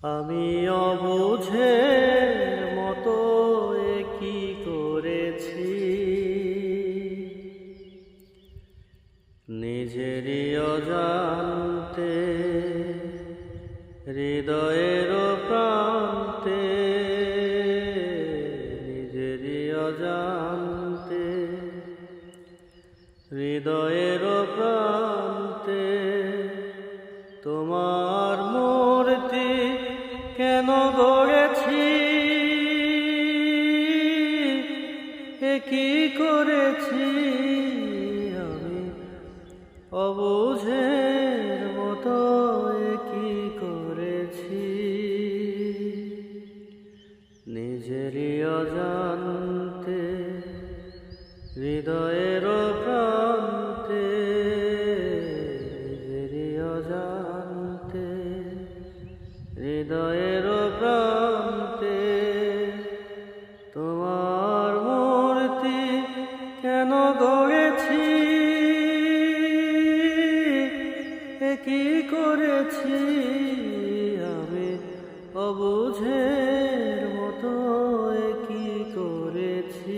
আমি অবুঝে মতো কি করেছি? নিজেরই অজান্তে হৃদয়ের প্রান্তে নিজেরই অজান্তে হৃদয়ের প্রান্তে তোমার কেন গড়েছি? কি করেছি? আমি অবুঝের মতো কি করেছি? নিজেরই অজান্তে হৃদয়ের হৃদয়ের প্রান্তে তোমার মূর্তি কেন গড়েছি? কি করেছি? আমি অবুঝের মতো কি করেছি?